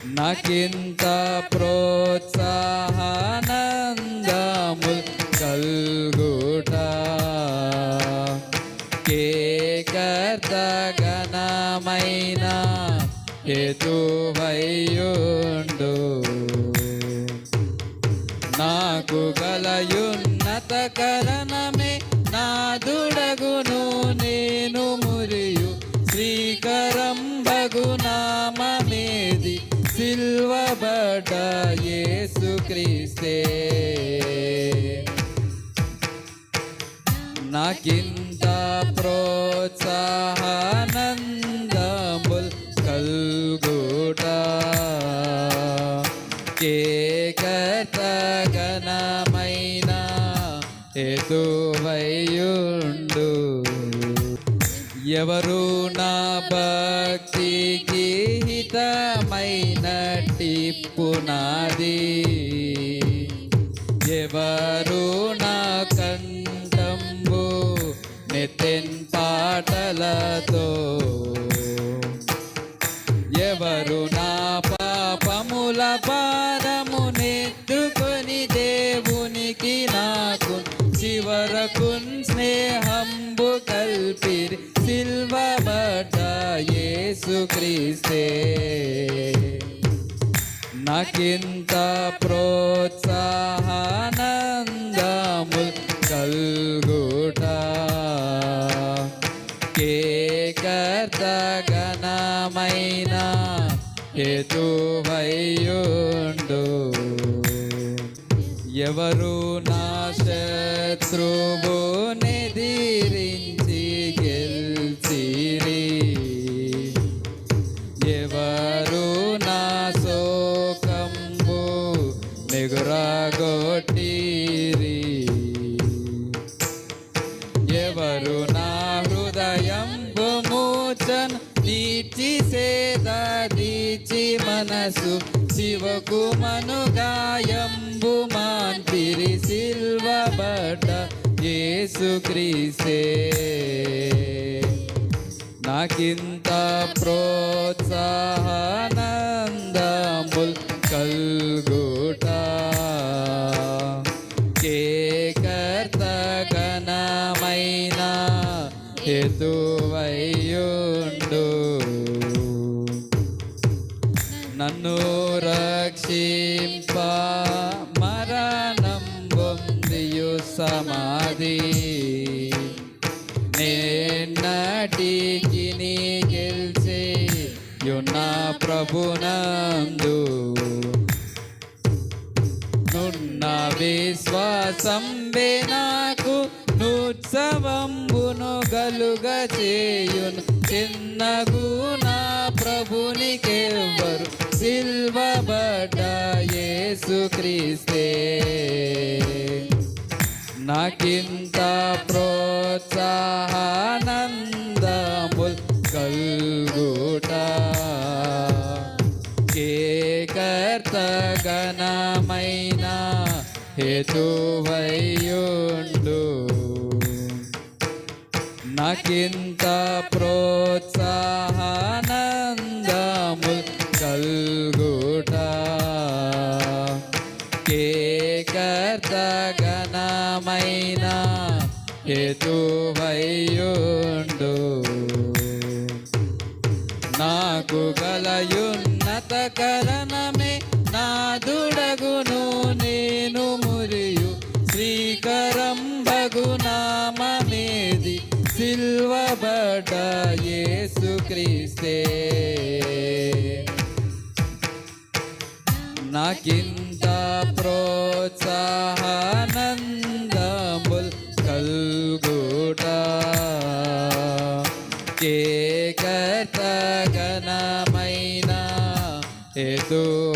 నాకింత ప్రోత్సాహానందము కల్గుట. కేకర్త గణమైన హేతువయ్యుండు నాకు గలయున్నత కరణమే నాదుడగును నేను మురియు శ్రీకర క్రీస్తే. నాకింత ప్రోత్సాహానందముల్ కల్గుట. కేకతగణమైన హేతువయ్యుండు ఎవరు నా భక్తికి టిప్పునాది ఎవరు నా కంఠంబు నితిన్ పాటలతో. ఎవరు నా పాపముల పాదము నెత్తుకొని దేవునికి నాకు చివరకు స్నేహంబు కల్పిరి. సిల్వబడ్డ యేసు క్రీస్తే నాకింత ప్రోత్సాహానందము కల్గుట. కేకర్త గణమైన హేతువయ్యుండు. ఎవరు నా శత్రువు నిగురగొట్టిరి ఎవరు నా హృదయం మూచన్ నీచి సేదీచి మనసు శివకు మనుగాయంబు మాన్పిరి సిల్వబడ్డ యేసు క్రీస్తే నాకింత ప్రోత్సాహ హేతువయ్యుండు నన్ను రక్షింప మరణం పొందియు సమాధి. నేనటికి నీ గెలిచే యున్న ప్రభునందు. నున్న విశ్వాసం నాకు నుత్సవంబును గలుగ చేయును. చిన్నగు నా ప్రభునికెవ్వరు? సిల్వబడ్డ యేసు నాకింత ప్రోత్సాహానందముల్ కల్గుట. కేకర్త గణమైన హేతువయ్యుండు నాకింత ప్రోత్సాహానందముల్ కల్గుట. కేకర్త గణమైన హేతువయ్యుండు సిల్వబడ్డ యేసు క్రీస్తే నాకింత ప్రోత్సాహానందముల్ కల్గుట. కేకర్త గణమైన హేతువయ్యుండు